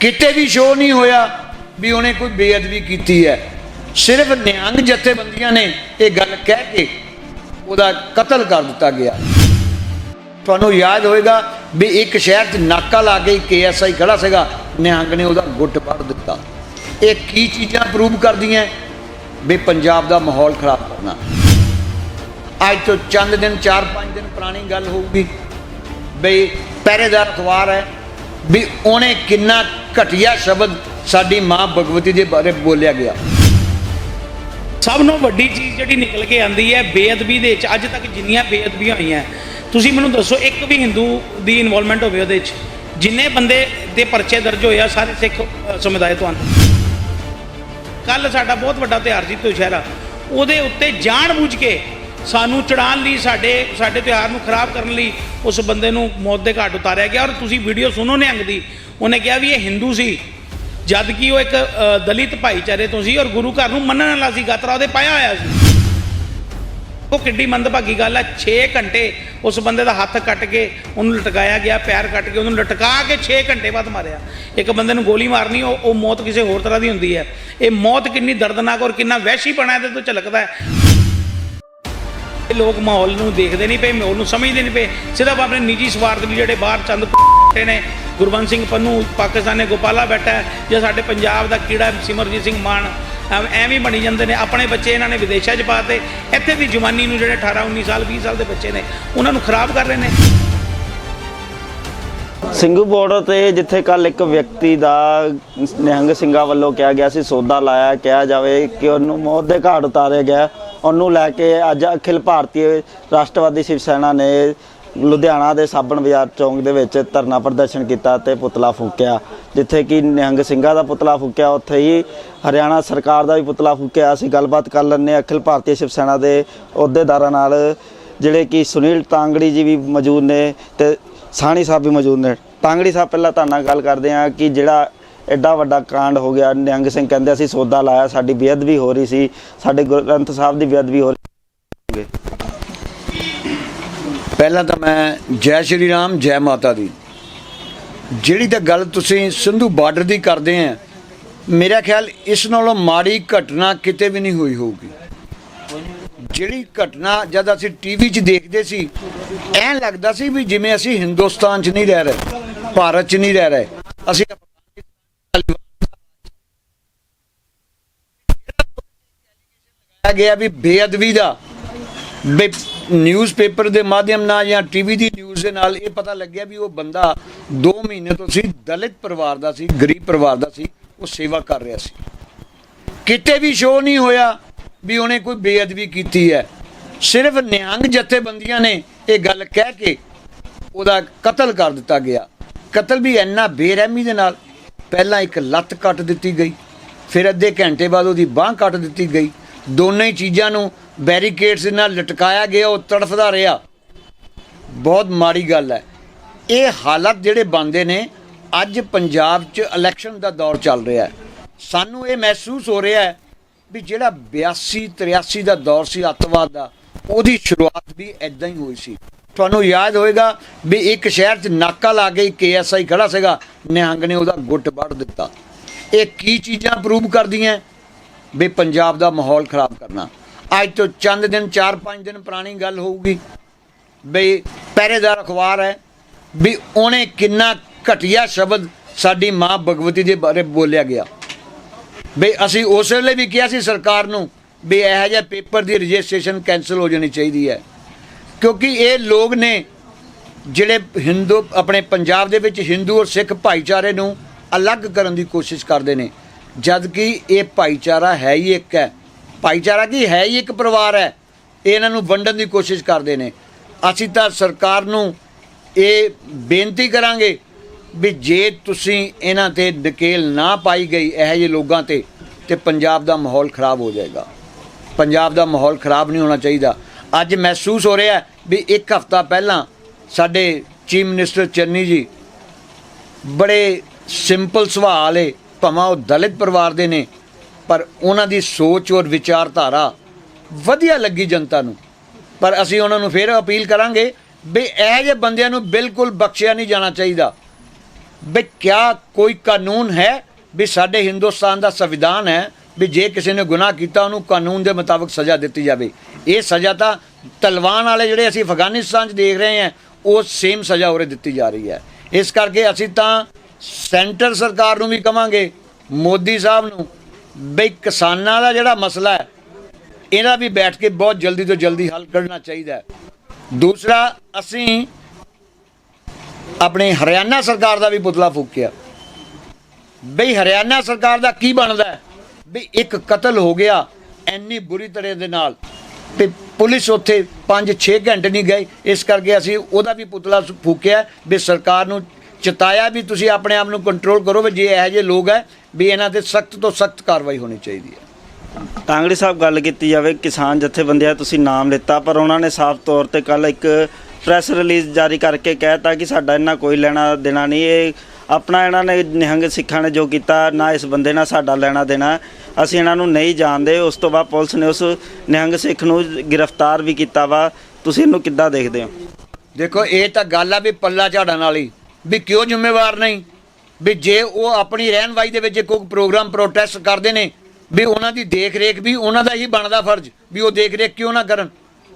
ਕਿਤੇ ਵੀ ਸ਼ੋਅ ਨਹੀਂ ਹੋਇਆ ਵੀ ਉਹਨੇ ਕੋਈ ਬੇਅਦਬੀ ਕੀਤੀ ਹੈ। ਸਿਰਫ ਨਿਹੰਗ ਜਥੇਬੰਦੀਆਂ ਨੇ ਇਹ ਗੱਲ ਕਹਿ ਕੇ ਉਹਦਾ ਕਤਲ ਕਰ ਦਿੱਤਾ ਗਿਆ। ਤੁਹਾਨੂੰ ਯਾਦ ਹੋਏਗਾ ਵੀ ਇੱਕ ਸ਼ਹਿਰ 'ਚ ਨਾਕਾ ਲਾ ਕੇ ਕੇਐਸਆਈ ਖੜਾ ਸੀਗਾ, ਨਿਹੰਗ ਨੇ ਉਹਦਾ ਗੁੱਟ ਵੱਢ ਦਿੱਤਾ। ਇਹ ਕੀ ਚੀਜ਼ਾਂ ਪ੍ਰੂਵ ਕਰਦੀਆਂ ਵੀ ਪੰਜਾਬ ਦਾ ਮਾਹੌਲ ਖਰਾਬ ਕਰਨਾ। ਅੱਜ ਤੋਂ ਚੰਦ ਦਿਨ 4-5 ਦਿਨ ਪੁਰਾਣੀ ਗੱਲ ਹੋਊਗੀ ਬਈ ਪਹਿਰੇਦਾਰ ਅਖਬਾਰ ਹੈ ਵੀ ਉਹਨੇ ਕਿੰਨਾ ਘਟੀਆ ਸ਼ਬਦ ਸਾਡੀ ਮਾਂ ਭਗਵਤੀ ਦੇ ਬਾਰੇ ਬੋਲਿਆ ਗਿਆ। ਸਭ ਨੂੰ ਵੱਡੀ ਚੀਜ਼ ਜਿਹੜੀ ਨਿਕਲ ਕੇ ਆਂਦੀ ਹੈ, ਬੇਅਦਬੀ ਦੇ ਵਿੱਚ ਅੱਜ ਤੱਕ ਜਿੰਨੀਆਂ ਬੇਅਦਬੀਆਂ ਹੋਈਆਂ, ਤੁਸੀਂ ਮੈਨੂੰ ਦੱਸੋ, ਇੱਕ ਵੀ ਹਿੰਦੂ ਦੀ ਇਨਵੋਲਵਮੈਂਟ ਹੋਵੇ ਉਹਦੇ ਵਿੱਚ, ਜਿੰਨੇ ਬੰਦੇ ਦੇ ਪਰਚੇ ਦਰਜ ਹੋਏ ਆ, ਸਾਰੇ ਸਿੱਖ ਸਮੁਦਾਇ ਤੋਂ ਆਉਂਦੇ। ਕੱਲ ਸਾਡਾ ਬਹੁਤ ਵੱਡਾ ਤਿਉਹਾਰ ਸੀ ਦੁਸ਼ਹਿਰਾ ਉਹਦੇ ਉੱਤੇ ਜਾਣ ਬੁੱਝ ਕੇ ਸਾਨੂੰ ਚੜਾਉਣ ਲਈ, ਸਾਡੇ ਸਾਡੇ ਤਿਉਹਾਰ ਨੂੰ ਖਰਾਬ ਕਰਨ ਲਈ ਉਸ ਬੰਦੇ ਨੂੰ ਮੌਤ ਦੇ ਘਾਟ ਉਤਾਰਿਆ ਗਿਆ। ਔਰ ਤੁਸੀਂ ਵੀਡੀਓ ਸੁਣੋ ਨਿਹੰਗ ਦੀ। ਉਹਨੇ ਕਿਹਾ ਵੀ ਇਹ ਹਿੰਦੂ ਸੀ। ਜਦ ਕਿ ਉਹ ਇੱਕ ਦਲਿਤ ਭਾਈਚਾਰੇ ਤੋਂ ਸੀ ਔਰ ਗੁਰੂ ਘਰ ਨੂੰ ਮੰਨਣ ਵਾਲਾ ਸੀ। ਗਾਤਰਾ ਉਹਦੇ ਪਾਇਆ ਹੋਇਆ ਸੀ। ਉਹ ਕਿੱਡੀ ਮੰਦਭਾਗੀ ਗੱਲ ਹੈ। 6 ਘੰਟੇ ਉਸ ਬੰਦੇ ਦਾ ਹੱਥ ਕੱਟ ਕੇ ਉਹਨੂੰ ਲਟਕਾਇਆ ਗਿਆ, ਪੈਰ ਕੱਟ ਕੇ ਉਹਨੂੰ ਲਟਕਾ ਕੇ 6 ਘੰਟੇ ਬਾਅਦ ਮਾਰਿਆ। ਇੱਕ ਬੰਦੇ ਨੂੰ ਗੋਲੀ ਮਾਰਨੀ, ਉਹ ਉਹ ਮੌਤ ਕਿਸੇ ਹੋਰ ਤਰ੍ਹਾਂ ਦੀ ਹੁੰਦੀ ਹੈ। ਇਹ ਮੌਤ ਕਿੰਨੀ ਦਰਦਨਾਕ ਔਰ ਕਿੰਨਾ ਵਹਿਸ਼ੀਪਣਾ ਇਹਦੇ ਤੋਂ ਝਲਕਦਾ ਹੈ। ਲੋਕ ਮਾਹੌਲ ਨੂੰ ਦੇਖਦੇ ਨਹੀਂ ਪਏ ਮਾਹੌਲ ਨੂੰ ਸਮਝਦੇ ਨਹੀਂ ਪਏ। ਸਿਰਫ ਆਪਣੇ ਨਿੱਜੀ ਸਵਾਰਥ ਲਈ ਜਿਹੜੇ ਬਾਹਰ ਚੰਦ ਬੈਠੇ ਨੇ। ਗੁਰਬੰਸ ਸਿੰਘ ਪੰਨੂ ਪਾਕਿਸਤਾਨ ਨੇ ਗੋਪਾਲਾ ਬੈਠਾ ਹੈ, ਜਾਂ ਸਾਡੇ ਪੰਜਾਬ ਦਾ ਕੀੜਾ ਸਿਮਰਜੀਤ ਸਿੰਘ ਮਾਨ। ਐਵੇਂ ਹੀ ਬਣੀ ਜਾਂਦੇ ਨੇ, ਆਪਣੇ ਬੱਚੇ ਇਹਨਾਂ ਨੇ ਵਿਦੇਸ਼ਾਂ 'ਚ ਪਾਤੇ। ਇੱਥੇ ਦੀ ਜਵਾਨੀ ਨੂੰ ਜਿਹੜੇ 18 19 ਸਾਲ 20 ਸਾਲ ਦੇ ਬੱਚੇ ਨੇ, ਉਹਨਾਂ ਨੂੰ ਖਰਾਬ ਕਰ ਰਹੇ ਨੇ। ਸਿੰਘੂ ਬਾਰਡਰ ਤੇ ਜਿੱਥੇ ਕੱਲ ਇੱਕ ਵਿਅਕਤੀ ਦਾ ਨਿਹੰਗ ਸਿੰਘਾਂ ਵੱਲੋਂ ਕਿਹਾ ਗਿਆ ਸੀ, ਸੌਦਾ ਲਾਇਆ, ਕਿਹਾ ਜਾਵੇ ਕਿ ਉਹਨੂੰ ਮੌਤ ਦੇ ਘਾਟ ਉਤਾਰਿਆ ਗਿਆ। ਉਹਨੂੰ ਲੈ ਕੇ ਅੱਜ ਅਖਿਲ ਭਾਰਤੀ ਰਾਸ਼ਟਰਵਾਦੀ ਸ਼ਿਵ ਸੈਨਾ ਨੇ ਲੁਧਿਆਣਾ ਦੇ ਸਾਬਣ ਬਾਜ਼ਾਰ ਚੌਂਕ ਦੇ ਵਿੱਚ ਧਰਨਾ ਪ੍ਰਦਰਸ਼ਨ ਕੀਤਾ ਤੇ ਪੁਤਲਾ ਫੂਕਿਆ, ਜਿੱਥੇ ਕਿ ਨਿਹੰਗ ਸਿੰਘਾਂ ਦਾ ਪੁਤਲਾ ਫੂਕਿਆ, ਉੱਥੇ ਹੀ ਹਰਿਆਣਾ ਸਰਕਾਰ ਦਾ ਵੀ ਪੁਤਲਾ ਫੂਕਿਆ। ਅਸੀਂ ਗੱਲਬਾਤ ਕਰ ਲੈਂਦੇ ਹਾਂ ਅਖਿਲ ਭਾਰਤੀ ਸ਼ਿਵ ਸੈਨਾ ਦੇ ਅਹੁਦੇਦਾਰਾਂ ਨਾਲ, ਜਿਹੜੇ ਕਿ ਸੁਨੀਲ ਤਾਂਗੜੀ ਜੀ ਵੀ ਮੌਜੂਦ ਨੇ ਤੇ ਸਾਣੀ ਸਾਹਿਬ ਵੀ ਮੌਜੂਦ ਨੇ। ਤਾਂਗੜੀ ਸਾਹਿਬ, ਪਹਿਲਾਂ ਤੁਹਾਡੇ ਨਾਲ ਗੱਲ ਕਰਦੇ ਹਾਂ ਕਿ ਜਿਹੜਾ ਐਡਾ ਵੱਡਾ ਕਾਂਡ ਹੋ ਗਿਆ, ਨਿਹੰਗ ਸਿੰਘ ਕਹਿੰਦੇ ਅਸੀਂ ਸੌਦਾ ਲਾਇਆ, ਸਾਡੀ ਬੇਅਦਬੀ ਹੋ ਰਹੀ ਸੀ, ਸਾਡੇ ਗੁਰੂ ਗ੍ਰੰਥ ਸਾਹਿਬ ਦੀ ਬੇਅਦਬੀ ਹੋ ਰਹੀ ਪਹਿਲਾਂ ਤਾਂ ਮੈਂ ਜੈ ਸ਼੍ਰੀ ਰਾਮ, ਜੈ ਮਾਤਾ ਦੀ। ਜਿਹੜੀ ਤਾਂ ਗੱਲ ਤੁਸੀਂ ਸਿੰਧੂ ਬਾਰਡਰ ਦੀ ਕਰਦੇ ਆ, ਮੇਰਾ ਖਿਆਲ ਇਸ ਨਾਲੋਂ ਮਾੜੀ ਘਟਨਾ ਕਿਤੇ ਵੀ ਨਹੀਂ ਹੋਈ ਹੋਊਗੀ। ਜਿਹੜੀ ਘਟਨਾ ਜਦ ਅਸੀਂ ਟੀਵੀ 'ਚ ਦੇਖਦੇ ਸੀ, ਐਂ ਲੱਗਦਾ ਸੀ ਵੀ ਜਿਵੇਂ ਅਸੀਂ ਹਿੰਦੁਸਤਾਨ 'ਚ ਨਹੀਂ ਰਹਿ ਰਹੇ, ਭਾਰਤ 'ਚ ਨਹੀਂ ਰਹਿ ਰਹੇ, ਅਸੀਂ ਆ ਗਿਆ ਵੀ ਬੇਅਦਬੀ ਦਾ ਨਿਊਜ਼ ਪੇਪਰ ਦੇ ਮਾਧਿਅਮ ਨਾਲ ਜਾਂ ਟੀਵੀ ਦੀ ਨਿਊਜ਼ ਦੇ ਨਾਲ ਇਹ ਪਤਾ ਲੱਗਿਆ ਵੀ ਉਹ ਬੰਦਾ 2 ਮਹੀਨੇ ਤੋਂ ਸੀ, ਦਲਿਤ ਪਰਿਵਾਰ ਦਾ ਸੀ, ਗਰੀਬ ਪਰਿਵਾਰ ਦਾ ਸੀ, ਉਹ ਸੇਵਾ ਕਰ ਰਿਹਾ ਸੀ। ਕਿਤੇ ਵੀ ਸ਼ੋਅ ਨਹੀਂ ਹੋਇਆ ਵੀ ਉਹਨੇ ਕੋਈ ਬੇਅਦਬੀ ਕੀਤੀ ਹੈ। ਸਿਰਫ ਨਿਹੰਗ ਜਥੇਬੰਦੀਆਂ ਨੇ ਇਹ ਗੱਲ ਕਹਿ ਕੇ ਉਹਦਾ ਕਤਲ ਕਰ ਦਿੱਤਾ ਗਿਆ। ਕਤਲ ਵੀ ਇੰਨਾ ਬੇਰਹਿਮੀ ਦੇ ਨਾਲ ਪਹਿਲਾਂ ਇੱਕ ਲੱਤ ਕੱਟ ਦਿੱਤੀ ਗਈ, ਫਿਰ ਅੱਧੇ ਘੰਟੇ ਬਾਅਦ ਉਹਦੀ ਬਾਹ ਕੱਟ ਦਿੱਤੀ ਗਈ। ਦੋਨੇ ਹੀ ਚੀਜ਼ਾਂ ਨੂੰ ਬੈਰੀਕੇਡਸ ਦੇ ਨਾਲ ਲਟਕਾਇਆ ਗਿਆ, ਉਹ ਤੜਫਦਾ ਰਿਹਾ। ਬਹੁਤ ਮਾੜੀ ਗੱਲ ਹੈ। ਇਹ ਹਾਲਤ ਜਿਹੜੇ ਬਣਦੇ ਨੇ, ਅੱਜ ਪੰਜਾਬ 'ਚ ਇਲੈਕਸ਼ਨ ਦਾ ਦੌਰ ਚੱਲ ਰਿਹਾ ਹੈ। ਸਾਨੂੰ ਇਹ ਮਹਿਸੂਸ ਹੋ ਰਿਹਾ ਹੈ ਵੀ ਜਿਹੜਾ 82 83 ਦਾ ਦੌਰ ਸੀ, ਅੱਤਵਾਦ ਦਾ, ਉਹਦੀ ਸ਼ੁਰੂਆਤ ਵੀ ਐਦਾਂ ਹੀ ਹੋਈ ਸੀ। ਤੁਹਾਨੂੰ ਯਾਦ ਹੋਏਗਾ ਵੀ ਇੱਕ ਸ਼ਹਿਰ 'ਚ ਨਾਕਾ ਲਾ ਕੇ ਕੇਐਸਆਈ ਖੜਾ ਸੀਗਾ, ਨਿਹੰਗ ਨੇ ਉਹਦਾ ਗੁੱਟ ਵੱਢ ਦਿੱਤਾ। ਇਹ ਕੀ ਚੀਜ਼ਾਂ ਪ੍ਰੂਵ ਕਰਦੀਆਂ? ਵੀ ਪੰਜਾਬ ਦਾ ਮਾਹੌਲ ਖਰਾਬ ਕਰਨਾ। ਅੱਜ ਤੋਂ ਚੰਦ ਦਿਨ 4-5 ਦਿਨ ਪੁਰਾਣੀ ਗੱਲ ਹੋਊਗੀ ਬਈ ਪਹਿਰੇਦਾਰ ਅਖਬਾਰ ਹੈ ਵੀ ਉਹਨੇ ਕਿੰਨਾ ਘਟੀਆ ਸ਼ਬਦ ਸਾਡੀ ਮਾਂ ਭਗਵਤੀ ਦੇ ਬਾਰੇ ਬੋਲਿਆ ਗਿਆ। ਬਈ ਅਸੀਂ ਉਸ ਵੇਲੇ ਵੀ ਕਿਹਾ ਸੀ ਸਰਕਾਰ ਨੂੰ ਵੀ ਇਹੋ ਜਿਹਾ ਪੇਪਰ ਦੀ ਰਜਿਸਟ੍ਰੇਸ਼ਨ ਕੈਨਸਲ ਹੋ ਜਾਣੀ ਚਾਹੀਦੀ ਹੈ। ਕਿਉਂਕਿ ਇਹ ਲੋਕ ਨੇ ਜਿਹੜੇ ਹਿੰਦੂ, ਆਪਣੇ ਪੰਜਾਬ ਦੇ ਵਿੱਚ ਹਿੰਦੂ ਔਰ ਸਿੱਖ ਭਾਈਚਾਰੇ ਨੂੰ ਅਲੱਗ ਕਰਨ ਦੀ ਕੋਸ਼ਿਸ਼ ਕਰਦੇ ਨੇ। ਜਦ ਕਿ ਇਹ ਭਾਈਚਾਰਾ ਹੈ ਹੀ ਇੱਕ ਹੈ। ਭਾਈਚਾਰਾ ਕੀ? ਹੈ ਹੀ ਇੱਕ ਪਰਿਵਾਰ ਹੈ। ਇਹਨਾਂ ਨੂੰ ਵੰਡਣ ਦੀ ਕੋਸ਼ਿਸ਼ ਕਰਦੇ ਨੇ। ਅਸੀਂ ਤਾਂ ਸਰਕਾਰ ਨੂੰ ਇਹ ਬੇਨਤੀ ਕਰਾਂਗੇ ਵੀ ਜੇ ਤੁਸੀਂ ਇਹਨਾਂ ਤੇ ਡਕੇਲ ਨਾ ਪਾਈ ਗਈ ਇਹੋ ਜਿਹੇ ਲੋਕਾਂ ਤੇ ਤੇ ਪੰਜਾਬ ਦਾ ਮਾਹੌਲ ਖਰਾਬ ਹੋ ਜਾਏਗਾ। ਪੰਜਾਬ ਦਾ ਮਾਹੌਲ ਖਰਾਬ ਨਹੀਂ ਹੋਣਾ ਚਾਹੀਦਾ। ਅੱਜ ਮਹਿਸੂਸ ਹੋ ਰਿਹਾ ਵੀ ਇੱਕ ਹਫ਼ਤਾ ਪਹਿਲਾਂ ਸਾਡੇ ਚੀਫ ਮਿਨਿਸਟਰ ਚੰਨੀ ਜੀ ਬੜੇ ਸਿੰਪਲ ਸਵਾਲ ਏ ਭਾਵੇਂ ਉਹ ਦਲਿਤ ਪਰਿਵਾਰ ਦੇ ਨੇ, ਪਰ ਉਹਨਾਂ ਦੀ ਸੋਚ ਔਰ ਵਿਚਾਰਧਾਰਾ ਵਧੀਆ ਲੱਗੀ ਜਨਤਾ ਨੂੰ। ਪਰ ਅਸੀਂ ਉਹਨਾਂ ਨੂੰ ਫੇਰ ਅਪੀਲ ਕਰਾਂਗੇ ਵੀ ਇਹੋ ਜਿਹੇ ਬੰਦਿਆਂ ਨੂੰ ਬਿਲਕੁਲ ਬਖਸ਼ਿਆ ਨਹੀਂ ਜਾਣਾ ਚਾਹੀਦਾ। ਵੀ ਕਿਆ ਕੋਈ ਕਾਨੂੰਨ ਹੈ ਵੀ ਸਾਡੇ ਹਿੰਦੁਸਤਾਨ ਦਾ ਸੰਵਿਧਾਨ ਹੈ ਵੀ ਜੇ ਕਿਸੇ ਨੇ ਗੁਨਾਹ ਕੀਤਾ, ਉਹਨੂੰ ਕਾਨੂੰਨ ਦੇ ਮੁਤਾਬਕ ਸਜ਼ਾ ਦਿੱਤੀ ਜਾਵੇ। ਇਹ ਸਜ਼ਾ ਤਾਂ ਤਲਵਾਨ ਵਾਲੇ ਜਿਹੜੇ ਅਸੀਂ ਅਫਗਾਨਿਸਤਾਨ 'ਚ ਦੇਖ ਰਹੇ ਹਾਂ, ਉਹ ਸੇਮ ਸਜ਼ਾ ਉਰੇ ਦਿੱਤੀ ਜਾ ਰਹੀ ਹੈ। ਇਸ ਕਰਕੇ ਅਸੀਂ ਤਾਂ ਸੈਂਟਰ ਸਰਕਾਰ ਨੂੰ ਵੀ ਕਵਾਂਗੇ, ਮੋਦੀ ਸਾਹਿਬ ਨੂੰ, ਬਈ ਕਿਸਾਨਾਂ ਦਾ ਜਿਹੜਾ ਮਸਲਾ ਹੈ, ਇਹਦਾ ਵੀ ਬੈਠ ਕੇ ਬਹੁਤ ਜਲਦੀ ਤੋਂ ਜਲਦੀ ਹੱਲ ਕਰਨਾ ਚਾਹੀਦਾ ਹੈ। ਦੂਸਰਾ, ਅਸੀਂ ਆਪਣੇ ਹਰਿਆਣਾ ਸਰਕਾਰ ਦਾ ਵੀ ਪੁਤਲਾ ਫੂਕਿਆ। ਬਈ ਹਰਿਆਣਾ ਸਰਕਾਰ ਦਾ ਕੀ ਬਣਦਾ ਹੈ? ਵੀ ਇੱਕ ਕਤਲ ਹੋ ਗਿਆ ਇੰਨੀ ਬੁਰੀ ਤਰ੍ਹਾਂ ਦੇ ਨਾਲ ਤੇ ਪੁਲਿਸ ਉੱਥੇ 5-6 ਘੰਟੇ ਨਹੀਂ ਗਏ ਇਸ ਕਰਕੇ ਅਸੀਂ ਉਹਦਾ ਵੀ ਪੁਤਲਾ ਫੂਕਿਆ ਵੀ ਸਰਕਾਰ ਨੂੰ ਚਿਤਾਇਆ ਵੀ ਤੁਸੀਂ ਆਪਣੇ ਆਪ ਨੂੰ ਕੰਟਰੋਲ ਕਰੋ ਵੀ ਜੇ ਇਹੋ ਜਿਹੇ ਲੋਕ ਹੈ ਵੀ ਇਹਨਾਂ ਤੇ ਸਖਤ ਤੋਂ ਸਖਤ ਕਾਰਵਾਈ ਹੋਣੀ ਚਾਹੀਦੀ ਹੈ। ਕਾਂਗੜੀ ਸਾਹਿਬ ਗੱਲ ਕੀਤੀ ਜਾਵੇ ਕਿਸਾਨ ਜਥੇਬੰਦੀਆਂ ਤੁਸੀਂ ਨਾਮ ਲਿੱਤਾ ਪਰ ਉਹਨਾਂ ਨੇ ਸਾਫ਼ ਤੌਰ ਤੇ ਕੱਲ ਇੱਕ ਪ੍ਰੈਸ ਰਿਲੀਜ਼ ਜਾਰੀ ਕਰਕੇ ਕਹਿਤਾ ਕਿ ਸਾਡਾ ਇਹਨਾਂ ਕੋਈ ਲੈਣਾ ਦੇਣਾ ਨਹੀਂ ਇਹ ਆਪਣਾ ਇਹਨਾਂ ਨੇ ਨਿਹੰਗ ਸਿੱਖਾਂ ਨੇ ਜੋ ਕੀਤਾ ਨਾ ਇਸ ਬੰਦੇ ਨਾਲ ਸਾਡਾ ਲੈਣਾ ਦੇਣਾ ਅਸੀਂ ਇਹਨਾਂ ਨੂੰ ਨਹੀਂ ਜਾਣਦੇ ਉਸ ਤੋਂ ਬਾਅਦ ਪੁਲਿਸ ਨੇ ਉਸ ਨਿਹੰਗ ਸਿੱਖ ਨੂੰ ਗ੍ਰਿਫਤਾਰ ਵੀ ਕੀਤਾ ਵਾ ਤੁਸੀਂ ਇਹਨੂੰ ਕਿੱਦਾਂ ਦੇਖਦੇ ਹੋ? ਦੇਖੋ ਇਹ ਤਾਂ ਗੱਲ ਆ ਵੀ ਪੱਲਾ ਝਾੜਨ ਵਾਲੀ। ਵੀ ਕਿਉਂ ਜ਼ਿੰਮੇਵਾਰ ਨਹੀਂ? ਵੀ ਜੇ ਉਹ ਆਪਣੀ ਰਹਿਨਵਾਈ ਦੇ ਵਿੱਚ ਕੋਈ ਪ੍ਰੋਗਰਾਮ ਪ੍ਰੋਟੈਸਟ ਕਰਦੇ ਨੇ, ਵੀ ਉਹਨਾਂ ਦੀ ਦੇਖ ਰੇਖ ਵੀ ਉਹਨਾਂ ਦਾ ਹੀ ਬਣਦਾ ਫਰਜ਼, ਵੀ ਉਹ ਦੇਖ ਰੇਖ ਕਿਉਂ ਨਾ ਕਰਨ?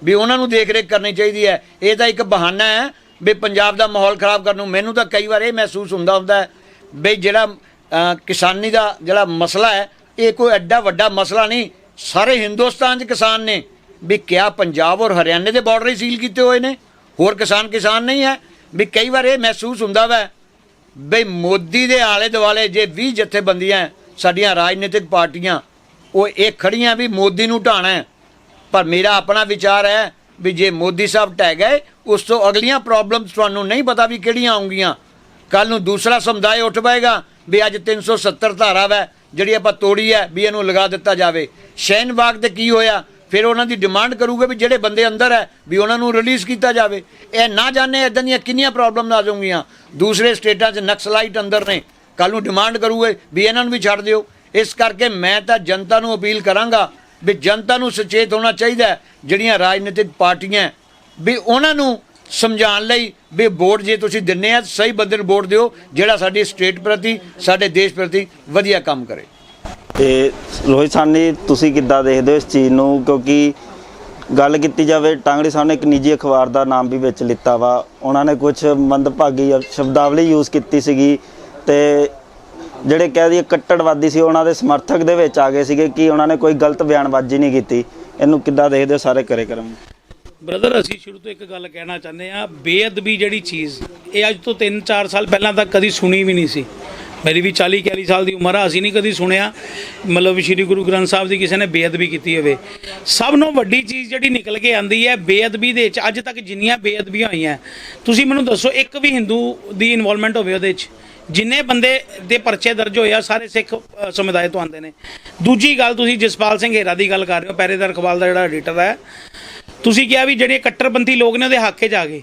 ਵੀ ਉਹਨਾਂ ਨੂੰ ਦੇਖ ਰੇਖ ਕਰਨੀ ਚਾਹੀਦੀ ਹੈ। ਇਹ ਤਾਂ ਇੱਕ ਬਹਾਨਾ ਹੈ ਵੀ ਪੰਜਾਬ ਦਾ ਮਾਹੌਲ ਖਰਾਬ ਕਰਨ ਨੂੰ। ਮੈਨੂੰ ਤਾਂ ਕਈ ਵਾਰ ਇਹ ਮਹਿਸੂਸ ਹੁੰਦਾ ਹੁੰਦਾ ਹੈ ਵੀ ਜਿਹੜਾ ਕਿਸਾਨੀ ਦਾ ਜਿਹੜਾ ਮਸਲਾ ਹੈ, ਇਹ ਕੋਈ ਐਡਾ ਵੱਡਾ ਮਸਲਾ ਨਹੀਂ। ਸਾਰੇ ਹਿੰਦੁਸਤਾਨ 'ਚ ਕਿਸਾਨ ਨੇ। ਵੀ ਕਿਆ ਪੰਜਾਬ ਔਰ ਹਰਿਆਣੇ ਦੇ ਬਾਰਡਰ ਹੀ ਸੀਲ ਕੀਤੇ ਹੋਏ ਨੇ। ਹੋਰ ਕਿਸਾਨ ਕਿਸਾਨ ਨਹੀਂ ਹੈ। ਵੀ ਕਈ ਵਾਰ ਇਹ ਮਹਿਸੂਸ ਹੁੰਦਾ ਵੈ ਬਈ ਮੋਦੀ ਦੇ ਆਲੇ ਦੁਆਲੇ ਜੇ 20 ਜਥੇਬੰਦੀਆਂ ਸਾਡੀਆਂ ਰਾਜਨੀਤਿਕ ਪਾਰਟੀਆਂ, ਉਹ ਇਹ ਖੜੀਆਂ ਵੀ ਮੋਦੀ ਨੂੰ ਢਾਣਾ ਪਰ ਮੇਰਾ ਆਪਣਾ ਵਿਚਾਰ ਹੈ ਵੀ ਜੇ ਮੋਦੀ ਸਾਹਿਬ ਟਹਿ ਗਏ, ਉਸ ਤੋਂ ਅਗਲੀਆਂ ਪ੍ਰੋਬਲਮਸ ਤੁਹਾਨੂੰ ਨਹੀਂ ਪਤਾ ਵੀ ਕਿਹੜੀਆਂ ਆਉਂਗੀਆਂ ਕੱਲ ਨੂੰ ਦੂਸਰਾ ਸਮੁਦਾਇ ਉੱਠ ਪਏਗਾ ਵੀ ਅੱਜ 370 ਧਾਰਾ ਵੈ, ਜਿਹੜੀ ਆਪਾਂ ਤੋੜੀ ਹੈ ਵੀ ਇਹਨੂੰ ਲਗਾ ਦਿੱਤਾ ਜਾਵੇ। ਸ਼ਹਿਨਬਾਗ ਤੇ ਕੀ ਹੋਇਆ? ਫਿਰ ਉਹਨਾਂ ਦੀ ਡਿਮਾਂਡ ਕਰੂਗੇ ਵੀ ਜਿਹੜੇ ਬੰਦੇ ਅੰਦਰ ਹੈ ਵੀ ਉਹਨਾਂ ਨੂੰ ਰਿਲੀਜ਼ ਕੀਤਾ ਜਾਵੇ। ਇਹ ਨਾ ਜਾਣੇ ਇਦਾਂ ਦੀਆਂ ਕਿੰਨੀਆਂ ਪ੍ਰੋਬਲਮਸ ਆ ਜਾਊਗੀਆਂ। ਦੂਸਰੇ ਸਟੇਟਾਂ 'ਚ ਨਕਸਲਾਈਟ ਅੰਦਰ ਨੇ। ਕੱਲ ਨੂੰ ਡਿਮਾਂਡ ਕਰੂਗੇ ਵੀ ਇਹਨਾਂ ਨੂੰ ਵੀ ਛੱਡ ਦਿਓ। ਇਸ ਕਰਕੇ ਮੈਂ ਤਾਂ ਜਨਤਾ ਨੂੰ ਅਪੀਲ ਕਰਾਂਗਾ ਵੀ ਜਨਤਾ ਨੂੰ ਸੁਚੇਤ ਹੋਣਾ ਚਾਹੀਦਾ ਜਿਹੜੀਆਂ ਰਾਜਨੀਤਿਕ ਪਾਰਟੀਆਂ ਵੀ ਉਹਨਾਂ ਨੂੰ ਸਮਝਾਉਣ ਲਈ ਵੀ ਵੋਟ ਜੇ ਤੁਸੀਂ ਦਿੰਨੇ ਆ, ਸਹੀ ਬੰਦੇ ਨੂੰ ਵੋਟ ਦਿਓ, ਜਿਹੜਾ ਸਾਡੀ ਸਟੇਟ ਪ੍ਰਤੀ, ਸਾਡੇ ਦੇਸ਼ ਪ੍ਰਤੀ ਵਧੀਆ ਕੰਮ ਕਰੇ। ਤੇ ਰੋਹਿਤ ਸਾਨੀ ਤੁਸੀਂ ਕਿੱਦਾਂ ਦੇਖਦੇ ਹੋ ਇਸ ਚੀਜ਼ ਨੂੰ? ਕਿਉਂਕਿ ਗੱਲ ਕੀਤੀ ਜਾਵੇ, ਟਾਂਗੜੀ ਸਾਹਿਬ ਨੇ ਇੱਕ ਨਿੱਜੀ ਅਖਬਾਰ ਦਾ ਨਾਮ ਵੀ ਵਿੱਚ ਲਿੱਤਾ ਵਾ। ਉਹਨਾਂ ਨੇ ਕੁਝ ਮੰਦਭਾਗੀ ਸ਼ਬਦਾਵਲੀ ਯੂਜ਼ ਕੀਤੀ ਸੀਗੀ ਤੇ ਜਿਹੜੇ ਕਹਿ ਦਈਏ ਕੱਟੜਵਾਦੀ ਸੀ, ਉਹਨਾਂ ਦੇ ਸਮਰਥਕ ਦੇ ਵਿੱਚ ਆ ਗਏ ਸੀਗੇ ਕਿ ਉਹਨਾਂ ਨੇ ਕੋਈ ਗਲਤ ਬਿਆਨਬਾਜ਼ੀ ਨਹੀਂ ਕੀਤੀ। ਇਹਨੂੰ ਕਿੱਦਾਂ ਦੇਖਦੇ ਹੋ ਸਾਰੇ ਕਰੇ ਕਰਮ ਬ੍ਰਦਰ ਅਸੀਂ ਸ਼ੁਰੂ ਤੋਂ ਇੱਕ ਗੱਲ ਕਹਿਣਾ ਚਾਹੁੰਦੇ ਆ ਬੇਅਦਬੀ ਜਿਹੜੀ ਚੀਜ਼, ਇਹ ਅੱਜ ਤੋਂ 3-4 ਸਾਲ ਪਹਿਲਾਂ ਤੱਕ ਕਦੀ ਸੁਣੀ ਵੀ ਨਹੀਂ ਸੀ। ਮੇਰੀ ਵੀ 40 41 ਸਾਲ ਦੀ ਉਮਰ ਆ, ਅਸੀਂ ਨਹੀਂ ਕਦੀ ਸੁਣਿਆ, ਮਤਲਬ ਸ਼੍ਰੀ ਗੁਰੂ ਗ੍ਰੰਥ ਸਾਹਿਬ ਦੀ ਕਿਸੇ ਨੇ ਬੇਅਦਬੀ ਕੀਤੀ ਹੋਵੇ। ਸਭ ਨੂੰ ਵੱਡੀ ਚੀਜ਼ ਜਿਹੜੀ ਨਿਕਲ ਕੇ ਆਂਦੀ ਹੈ, ਬੇਅਦਬੀ ਦੇ ਵਿੱਚ ਅੱਜ ਤੱਕ ਜਿੰਨੀਆਂ ਬੇਅਦਬੀਆਂ ਹੋਈਆਂ, ਤੁਸੀਂ ਮੈਨੂੰ ਦੱਸੋ, ਇੱਕ ਵੀ ਹਿੰਦੂ ਦੀ ਇਨਵੋਲਵਮੈਂਟ ਹੋਵੇ ਉਹਦੇ ਵਿੱਚ, ਜਿੰਨੇ ਬੰਦੇ ਦੇ ਪਰਚੇ ਦਰਜ ਹੋਏ ਆ, ਸਾਰੇ ਸਿੱਖ ਸਮੁਦਾਇ ਤੋਂ ਆਉਂਦੇ ਨੇ। ਦੂਜੀ ਗੱਲ ਤੁਸੀਂ ਜਸਪਾਲ ਸਿੰਘ ਹੀਰਾ ਦੀ ਗੱਲ ਕਰ ਰਹੇ ਹੋ, ਪਹਿਰੇਦਾਰ ਅਖਬਾਰ ਦਾ ਜਿਹੜਾ ਐਡੀਟਰ ਹੈ, ਤੁਸੀਂ ਕਿਹਾ ਵੀ ਜਿਹੜੇ ਕੱਟੜਪੰਥੀ ਲੋਕ ਨੇ ਉਹਦੇ ਹੱਕ 'ਚ ਆ ਗਏ।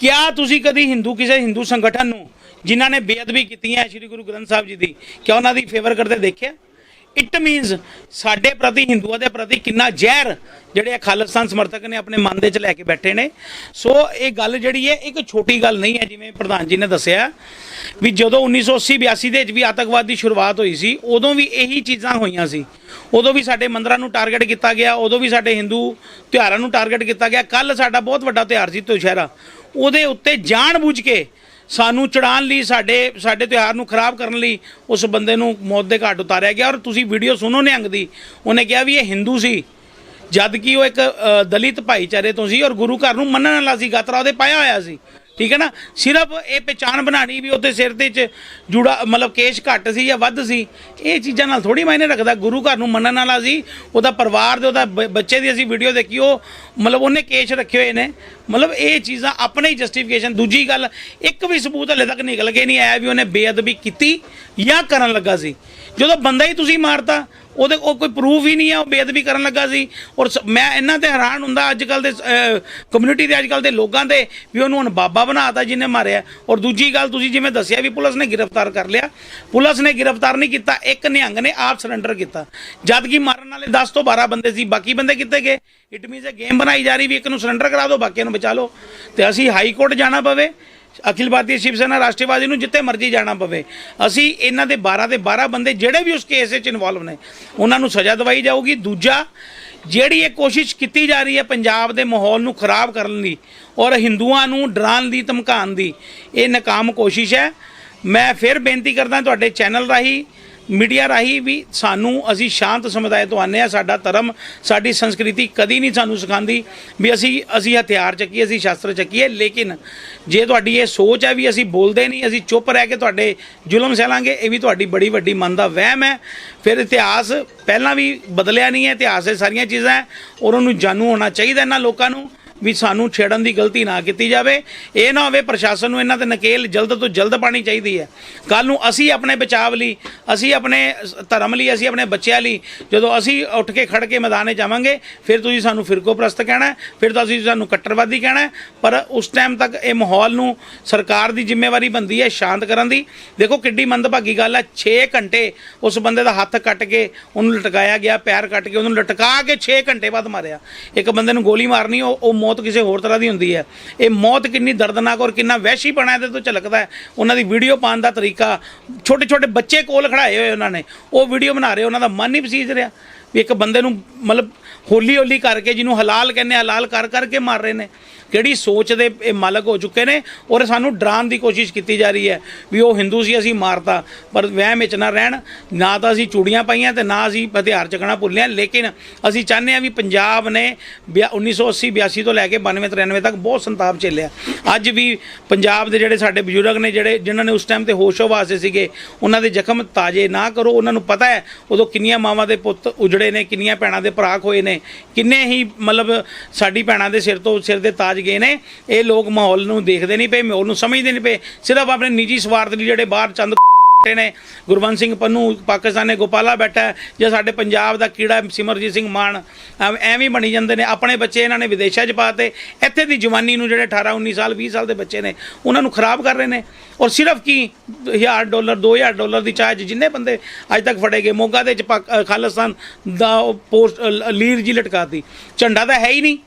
ਕਿਆ ਤੁਸੀਂ ਕਦੀ ਹਿੰਦੂ, ਕਿਸੇ ਹਿੰਦੂ ਸੰਗਠਨ ਨੂੰ ਜਿਨ੍ਹਾਂ ਨੇ ਬੇਅਦਬੀ ਕੀਤੀਆਂ ਸ਼੍ਰੀ ਗੁਰੂ ਗ੍ਰੰਥ ਸਾਹਿਬ ਜੀ ਦੀ ਕਿਆ ਉਹਨਾਂ ਦੀ ਫੇਵਰ ਕਰਦੇ ਦੇਖਿਆ? ਇਟ ਮੀਨਸ ਸਾਡੇ ਪ੍ਰਤੀ, ਹਿੰਦੂਆਂ ਦੇ ਪ੍ਰਤੀ ਕਿੰਨਾ ਜ਼ਹਿਰ ਜਿਹੜੇ ਖਾਲਿਸਤਾਨ ਸਮਰਥਕ ਨੇ ਆਪਣੇ ਮਨ ਦੇ ਚ ਲੈ ਕੇ ਬੈਠੇ ਨੇ। ਸੋ ਇਹ ਗੱਲ ਜਿਹੜੀ ਹੈ, ਇੱਕ ਛੋਟੀ ਗੱਲ ਨਹੀਂ ਹੈ, ਜਿਵੇਂ ਪ੍ਰਧਾਨ ਜੀ ਨੇ ਦੱਸਿਆ ਵੀ ਜਦੋਂ 1980 82 ਦੇ ਵਿੱਚ ਵੀ ਆਤੰਕਵਾਦ ਦੀ ਸ਼ੁਰੂਆਤ ਹੋਈ ਸੀ, ਉਦੋਂ ਵੀ ਇਹੀ ਚੀਜ਼ਾਂ ਹੋਈਆਂ ਸੀ। ਉਦੋਂ ਵੀ ਸਾਡੇ ਮੰਦਰਾਂ ਨੂੰ ਟਾਰਗੇਟ ਕੀਤਾ ਗਿਆ, ਉਦੋਂ ਵੀ ਸਾਡੇ ਹਿੰਦੂ ਤਿਉਹਾਰਾਂ ਨੂੰ ਟਾਰਗੇਟ ਕੀਤਾ ਗਿਆ। ਕੱਲ ਸਾਡਾ ਬਹੁਤ ਵੱਡਾ ਤਿਉਹਾਰ ਸੀ ਦੁਸ਼ਹਿਰਾ ਉਹਦੇ ਉੱਤੇ ਜਾਣ ਜਾਣਬੁੱਝ ਕੇ ਸਾਨੂੰ ਚੜਾਉਣ ਲਈ, ਸਾਡੇ ਸਾਡੇ ਤਿਉਹਾਰ ਨੂੰ ਖਰਾਬ ਕਰਨ ਲਈ ਉਸ ਬੰਦੇ ਨੂੰ ਮੌਤ ਦੇ ਘਾਟ ਉਤਾਰਿਆ ਗਿਆ। ਔਰ ਤੁਸੀਂ ਵੀਡੀਓ ਸੁਣੋ ਨਿਹੰਗ ਦੀ। ਉਹਨੇ ਕਿਹਾ ਵੀ ਇਹ ਹਿੰਦੂ ਸੀ। ਜਦ ਕਿ ਉਹ ਇੱਕ ਦਲਿਤ ਭਾਈਚਾਰੇ ਤੋਂ ਸੀ ਔਰ ਗੁਰੂ ਘਰ ਨੂੰ ਮੰਨਣ ਵਾਲਾ ਸੀ। ਗਾਤਰਾ ਉਹਦੇ ਪਾਇਆ ਹੋਇਆ ਸੀ। ਠੀਕ ਹੈ ਨਾ? ਸਿਰਫ ਇਹ ਪਛਾਣ ਬਣਾਣੀ ਵੀ ਉਹਦੇ ਸਿਰ ਤੇ ਚ ਜੁੜਾ, ਮਤਲਬ ਕੇਸ਼ ਘੱਟ ਸੀ ਜਾਂ ਵੱਧ ਸੀ, ਇਹ ਚੀਜ਼ਾਂ ਨਾਲ ਥੋੜੀ ਮਾਇਨੇ ਰੱਖਦਾ। ਗੁਰੂ ਘਰ ਨੂੰ ਮੰਨਣ ਵਾਲਾ ਸੀ। ਉਹਦਾ ਪਰਿਵਾਰ ਦੇ, ਉਹਦਾ ਬ- ਬੱਚੇ ਦੀ ਅਸੀਂ ਵੀਡੀਓ ਦੇਖੀ, ਉਹ ਮਤਲਬ ਉਹਨੇ ਕੇਸ਼ ਰੱਖੇ ਹੋਏ ਨੇ। ਮਤਲਬ ਇਹ ਚੀਜ਼ਾਂ ਆਪਣੇ ਹੀ ਜਸਟੀਫਿਕੇਸ਼ਨ ਦੂਜੀ ਗੱਲ, ਇੱਕ ਵੀ ਸਬੂਤ ਹਲੇ ਤੱਕ ਨਿਕਲ ਕੇ ਨਹੀਂ ਆਇਆ ਵੀ ਉਹਨੇ ਬੇਅਦਬੀ ਕੀਤੀ ਜਾਂ ਕਰਨ ਲੱਗਾ ਸੀ। ਜਦੋਂ ਬੰਦਾ ਹੀ ਤੁਸੀਂ ਮਾਰਤਾ, ਉਹਦੇ ਉਹ ਕੋਈ ਪ੍ਰੂਫ ਹੀ ਨਹੀਂ ਹੈ ਉਹ ਬੇਅਦਬੀ ਕਰਨ ਲੱਗਾ ਸੀ। ਔਰ ਸ- ਮੈਂ ਇਹਨਾਂ ਤੇ ਹੈਰਾਨ ਹੁੰਦਾ ਅੱਜ ਕੱਲ ਦੇ ਕਮਿਊਨਿਟੀ ਦੇ ਅੱਜ ਕੱਲ ਦੇ ਲੋਕਾਂ ਦੇ ਵੀ ਉਹਨੂੰ ਹੁਣ ਬਾਬਾ ਬਣਾਤਾ ਜਿਹਨੇ ਮਾਰਿਆ। ਔਰ ਦੂਜੀ ਗੱਲ, ਤੁਸੀਂ ਜਿਵੇਂ ਦੱਸਿਆ ਵੀ ਪੁਲਿਸ ਨੇ ਗ੍ਰਿਫਤਾਰ ਕਰ ਲਿਆ। ਪੁਲਿਸ ਨੇ ਗ੍ਰਿਫਤਾਰ ਨਹੀਂ ਕੀਤਾ, ਇੱਕ ਨਿਹੰਗ ਨੇ ਆਪ ਸਰੈਂਡਰ ਕੀਤਾ। ਜਦ ਕਿ ਮਾਰਨ ਵਾਲੇ 10 ਤੋਂ 12 ਬੰਦੇ ਸੀ, ਬਾਕੀ ਬੰਦੇ ਕਿੱਥੇ ਗਏ? ਇਟ ਮੀਨਸ ਇਹ ਗੇਮ ਬਣਾਈ ਜਾ ਰਹੀ ਵੀ ਇੱਕ ਨੂੰ ਸਰੈਂਡਰ ਕਰਾ ਦਿਓ, ਬਾਕੀਆਂ ਨੂੰ ਬਚਾ ਲਓ ਤੇ ਅਸੀਂ ਹਾਈ ਕੋਰਟ ਜਾਣਾ ਪਵੇ, ਅਖਿਲ ਭਾਰਤੀ ਸ਼ਿਵ ਸੈਨਾ ਰਾਸ਼ਟਰਵਾਦੀ ਨੂੰ ਜਿੱਥੇ ਮਰਜ਼ੀ ਜਾਣਾ ਪਵੇ। ਅਸੀਂ ਇਹਨਾਂ ਦੇ 12 ਦੇ 12 ਬੰਦੇ ਜਿਹੜੇ ਵੀ ਉਸ ਕੇਸ ਵਿੱਚ ਇਨਵੋਲਵ ਨੇ, ਉਹਨਾਂ ਨੂੰ ਸਜ਼ਾ ਦਵਾਈ ਜਾਊਗੀ। ਦੂਜਾ, ਜਿਹੜੀ ਇਹ ਕੋਸ਼ਿਸ਼ ਕੀਤੀ ਜਾ ਰਹੀ ਹੈ ਪੰਜਾਬ ਦੇ ਮਾਹੌਲ ਨੂੰ ਖਰਾਬ ਕਰਨ ਦੀ ਔਰ ਹਿੰਦੂਆਂ ਨੂੰ ਡਰਾਉਣ ਦੀ, ਧਮਕਾਉਣ ਦੀ, ਇਹ ਨਾਕਾਮ ਕੋਸ਼ਿਸ਼ ਹੈ। ਮੈਂ ਫਿਰ ਬੇਨਤੀ ਕਰਦਾ ਤੁਹਾਡੇ ਚੈਨਲ ਰਾਹੀਂ ਮੀਡੀਆ ਰਾਹੀਂ ਵੀ ਸਾਨੂੰ ਅਸੀਂ ਸ਼ਾਂਤ ਸਮੁਦਾਇ ਤੋਂ ਆਨੇ ਆ ਸਾਡਾ ਧਰਮ, ਸਾਡੀ ਸੰਸਕ੍ਰਿਤੀ ਕਦੀ ਨਹੀਂ ਸਾਨੂੰ ਸਿਖਾਉਂਦੀ ਵੀ ਅਸੀਂ ਅਸੀਂ ਹਥਿਆਰ ਚੱਕੀਏ, ਅਸੀਂ ਸ਼ਾਸਤਰ ਚੱਕੀਏ, ਲੇਕਿਨ ਜੇ ਤੁਹਾਡੀ ਇਹ ਸੋਚ ਹੈ ਵੀ ਅਸੀਂ ਬੋਲਦੇ ਨਹੀਂ, ਅਸੀਂ ਚੁੱਪ ਰਹਿ ਕੇ ਤੁਹਾਡੇ ਜ਼ੁਲਮ ਸਹਿਲਾਂਗੇ, ਇਹ ਵੀ ਤੁਹਾਡੀ ਬੜੀ ਵੱਡੀ ਮਨ ਦਾ ਵਹਿਮ ਹੈ। ਫਿਰ ਇਤਿਹਾਸ ਪਹਿਲਾਂ ਵੀ ਬਦਲਿਆ ਨਹੀਂ ਹੈ, ਇਤਿਹਾਸ ਇਹ ਸਾਰੀਆਂ ਚੀਜ਼ਾਂ ਹੈ, ਔਰ ਉਹਨੂੰ ਜਾਣੂ ਹੋਣਾ ਚਾਹੀਦਾ ਇਹਨਾਂ ਲੋਕਾਂ ਨੂੰ। ਵੀ ਸਾਨੂੰ ਛੇੜਨ ਦੀ ਗਲਤੀ ਨਾ ਕੀਤੀ ਜਾਵੇ। ਇਹ ਨਾ ਹੋਵੇ ਪ੍ਰਸ਼ਾਸਨ ਨੂੰ ਇਹਨਾਂ ਤੇ ਨਕੇਲ ਜਲਦ ਤੋਂ ਜਲਦ ਪਾਣੀ ਚਾਹੀਦੀ ਹੈ। ਕੱਲ ਨੂੰ ਅਸੀਂ ਆਪਣੇ ਬਚਾਵ ਲਈ, ਅਸੀਂ ਆਪਣੇ ਸ- ਧਰਮ ਲਈ, ਅਸੀਂ ਆਪਣੇ ਬੱਚਿਆਂ ਲਈ, ਜਦੋਂ ਅਸੀਂ ਉੱਠ ਕੇ ਖੜ ਕੇ ਮੈਦਾਨੇ ਜਾਵਾਂਗੇ, ਫਿਰ ਤੁਸੀਂ ਸਾਨੂੰ ਫਿਰਕੋ ਪ੍ਰਸਤ ਕਹਿਣਾ ਫਿਰ ਤਾਂ ਤੁਸੀਂ ਸਾਨੂੰ ਕੱਟੜਵਾਦੀ ਕਹਿਣਾ ਪਰ ਉਸ ਟਾਈਮ ਤੱਕ ਇਹ ਮਾਹੌਲ ਨੂੰ ਸਰਕਾਰ ਦੀ ਜ਼ਿੰਮੇਵਾਰੀ ਬੰਦੀ ਹੈ ਸ਼ਾਂਤ ਕਰਨ ਦੀ। ਦੇਖੋ ਕਿੱਡੀ ਮੰਦਭਾਗੀ ਗੱਲ ਹੈ 6 ਘੰਟੇ ਉਸ ਬੰਦੇ ਦਾ ਹੱਥ ਕੱਟ ਕੇ ਉਹਨੂੰ ਲਟਕਾਇਆ ਗਿਆ, ਪੈਰ ਕੱਟ ਕੇ ਉਹਨੂੰ ਲਟਕਾ ਕੇ 6 ਘੰਟੇ ਬਾਅਦ ਮਾਰਿਆ। ਇੱਕ ਬੰਦੇ ਨੂੰ ਗੋਲੀ ਮਾਰਨੀ, ਉਹ ਉਹ ਮੌਤ ਕਿਸੇ ਹੋਰ ਤਰ੍ਹਾਂ ਦੀ ਹੁੰਦੀ ਹੈ। ਇਹ ਮੌਤ ਕਿੰਨੀ ਦਰਦਨਾਕ ਔਰ ਕਿੰਨਾ ਵਹਿਸ਼ੀਪਣਾ ਇਹਦੇ ਤੋਂ ਝਲਕਦਾ ਹੈ। ਉਹਨਾਂ ਦੀ ਵੀਡੀਓ ਪਾਉਣ ਦਾ ਤਰੀਕਾ ਛੋਟੇ ਛੋਟੇ ਬੱਚੇ ਕੋਲ ਖੜਾਏ ਹੋਏ ਉਹਨਾਂ ਨੇ। ਉਹ ਵੀਡੀਓ ਬਣਾ ਰਹੇ, ਉਹਨਾਂ ਦਾ ਮਨ ਹੀ ਪਸੀਜ ਰਿਹਾ ਵੀ ਇੱਕ ਬੰਦੇ ਨੂੰ ਮਤਲਬ ਹੋਲੀ ਹੋਲੀ ਕਰਕੇ, ਜਿਹਨੂੰ ਹਲਾਲ ਕਹਿੰਦੇ ਹਲਾਲ ਕਰ ਕਰਕੇ ਮਾਰ ਰਹੇ ਨੇ। ਕਿਹੜੀ ਸੋਚ ਦੇ ਇਹ ਮਾਲਕ ਹੋ ਚੁੱਕੇ ਨੇ ਔਰ ਸਾਨੂੰ ਡਰਾਉਣ ਦੀ ਕੋਸ਼ਿਸ਼ ਕੀਤੀ ਜਾ ਰਹੀ ਹੈ ਵੀ ਉਹ ਹਿੰਦੂ ਸੀ, ਅਸੀਂ ਮਾਰਤਾ। ਪਰ ਵਹਿਮ ਵਿੱਚ ਨਾ ਰਹਿਣ, ਨਾ ਤਾਂ ਅਸੀਂ ਚੂੜੀਆਂ ਪਾਈਆਂ ਤੇ ਨਾ ਅਸੀਂ ਹਥਿਆਰ ਚੱਕਣਾ ਭੁੱਲਿਆ ਲੇਕਿਨ ਅਸੀਂ ਚਾਹੁੰਦੇ ਹਾਂ ਵੀ ਪੰਜਾਬ ਨੇ ਬਿਆ- 1980 82 ਤੋਂ ਲੈ ਕੇ 92 93 ਤੱਕ ਬਹੁਤ ਸੰਤਾਪ ਝੇਲਿਆ। ਅੱਜ ਵੀ ਪੰਜਾਬ ਦੇ ਜਿਹੜੇ ਸਾਡੇ ਬਜ਼ੁਰਗ ਨੇ, ਜਿਹੜੇ ਜਿਨ੍ਹਾਂ ਨੇ ਉਸ ਟਾਈਮ ਤੇ ਹੋਸ਼ੋ ਵਾਸਤੇ ਸੀਗੇ, ਉਹਨਾਂ ਦੇ ਜ਼ਖਮ ਤਾਜ਼ੇ ਨਾ ਕਰੋ। ਉਹਨਾਂ ਨੂੰ ਪਤਾ ਹੈ ਉਦੋਂ ਕਿੰਨੀਆਂ ਮਾਵਾਂ ਦੇ ਪੁੱਤ ਉਜੜੇ ਨੇ, ਕਿੰਨੀਆਂ ਭੈਣਾਂ ਦੇ ਭਰਾ ਹੋਏ ਨੇ। ਕਿੰਨੇ ਹੀ ਮਤਲਬ ਸਾਡੀ ਭੈਣਾਂ ਦੇ ਸਿਰ ਤੋਂ ਸਿਰ ਦੇ ਤਾਜ ਗਏ ਨੇ ਇਹ ਲੋਕ ਮਾਹੌਲ ਨੂੰ ਦੇਖਦੇ ਨਹੀਂ ਪਏ ਮਾਹੌਲ ਨੂੰ ਸਮਝਦੇ ਨਹੀਂ ਪਏ। ਸਿਰਫ ਆਪਣੇ ਨਿੱਜੀ ਸਵਾਰਥ ਲਈ ਜਿਹੜੇ ਬਾਹਰ ਚੰਦ ਬੈਠੇ ਨੇ ਗੁਰਵੰਤ ਸਿੰਘ ਪੰਨੂ ਪਾਕਿਸਤਾਨ ਨੇ ਗੋਪਾਲਾ ਬੈਠਾ ਹੈ, ਜਾਂ ਸਾਡੇ ਪੰਜਾਬ ਦਾ ਕੀੜਾ ਸਿਮਰਜੀਤ ਸਿੰਘ ਮਾਨ ਐਵੇਂ ਬਣੀ ਜਾਂਦੇ ਨੇ। ਆਪਣੇ ਬੱਚੇ ਇਹਨਾਂ ਨੇ ਵਿਦੇਸ਼ਾਂ 'ਚ ਪਾਤੇ। ਇੱਥੇ ਦੀ ਜਵਾਨੀ ਨੂੰ ਜਿਹੜੇ 18 19 ਸਾਲ 20 ਸਾਲ ਦੇ ਬੱਚੇ ਨੇ ਉਹਨਾਂ ਨੂੰ ਖਰਾਬ ਕਰ ਰਹੇ ਨੇ। ਔਰ ਸਿਰਫ ਕੀ 1000 ਡਾਲਰ 2000 ਡਾਲਰ ਦੀ ਚਾਹ 'ਚ ਜਿੰਨੇ ਬੰਦੇ ਅੱਜ ਤੱਕ ਫੜੇ ਗਏ ਮੋਗਾ ਦੇ ਚ ਖਾਲਿਸਤਾਨ ਦਾ ਉਹ ਪੋਸਟ ਲੀਰ ਜੀ ਲਟਕਾਤੀ। ਝੰਡਾ ਤਾਂ ਹੈ ਹੀ ਨਹੀਂ।